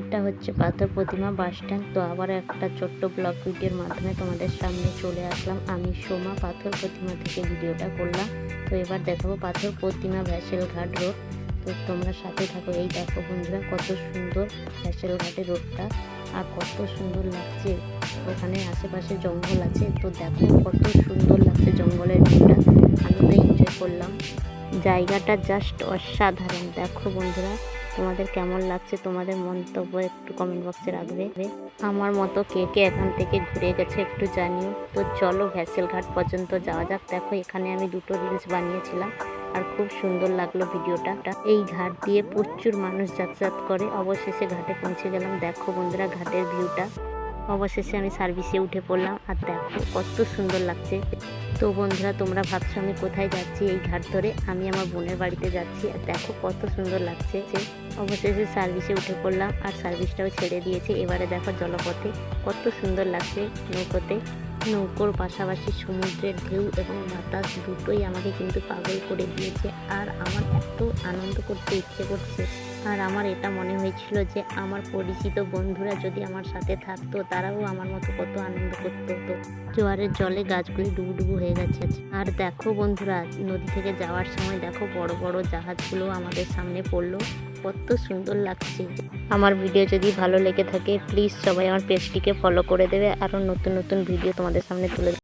এটা হচ্ছে পাথর প্রতিমা বাস স্ট্যান্ড। তো আবার একটা ছোট্ট ব্লগ ভিডিওর মাধ্যমে তোমাদের সামনে চলে আসলাম। আমি সোমা, পাথর প্রতিমা থেকে ভিডিওটা করলাম। তো এবার দেখাবো পাথর প্রতিমা ভ্যাসেল ঘাট রোড। তো তোমরা সাথে থাকো। এই দেখো বন্ধুরা, কত সুন্দর ভ্যাসেল ঘাটের রোডটা। আর কত সুন্দর লাগছে। ওখানে আশেপাশে জঙ্গল আছে। তো দেখো কত সুন্দর লাগছে জঙ্গলের ভিউটা। আমি তো এনজয় করলাম। জায়গাটা জাস্ট অসাধারণ। দেখো বন্ধুরা তোমাদের কেমন লাগছে তোমাদের মন্তব্য একটু কমেন্ট বক্সে রাখবে। আমার মতো কে কে এখান থেকে ঘুরে গেছে একটু জানিও। তো চলো ভ্যাসেল ঘাট পর্যন্ত যাওয়া যাক। দেখো, এখানে আমি দুটো রিলস বানিয়েছিলাম আর খুব সুন্দর লাগল ভিডিওটা। এই ঘাট দিয়ে প্রচুর মানুষ যাতায়াত করে। অবশেষে ঘাটে পৌঁছে গেলাম। দেখো বন্ধুরা ঘাটের ভিউটা অবশেষে আমি সার্ভিসে উঠে পড়লাম। আর দেখো কত সুন্দর লাগছে। তো বন্ধুরা, তোমরা ভাবছ আমি কোথায় যাচ্ছি? এই ঘাট ধরে আমি আমার বোনের বাড়িতে যাচ্ছি। আর দেখো কত সুন্দর লাগছে যে অবশেষে সার্ভিসে উঠে পড়লাম আর সার্ভিসটাও ছেড়ে দিয়েছে। এবারে দেখো জলপথে কত সুন্দর লাগছে নৌকোতে। নৌকোর পাশাপাশি সমুদ্রের ঢেউ এবং বাতাস দুটোই আমাকে কিন্তু পাগল করে দিয়েছে। আর আমার এত আনন্দ করতে ইচ্ছে করছে। আর আমার এটা মনে হয়েছিল যে আমার পরিচিত বন্ধুরা যদি আমার সাথে থাকতো, তারাও আমার মতো কত আনন্দ করতো। তো জোয়ারের জলে গাছগুলি ডুবুডুবু হয়ে গেছে। আর দেখো বন্ধুরা, নদী থেকে যাওয়ার সময় দেখো বড় বড় জাহাজগুলো আমাদের সামনে পড়ল। কত সুন্দর লাগছে। আমার ভিডিও যদি ভালো লেগে থাকে প্লিজ সবাই আমার পেজটিকে ফলো করে দেবে। আরও নতুন নতুন ভিডিও তোমাদের সামনে তুলে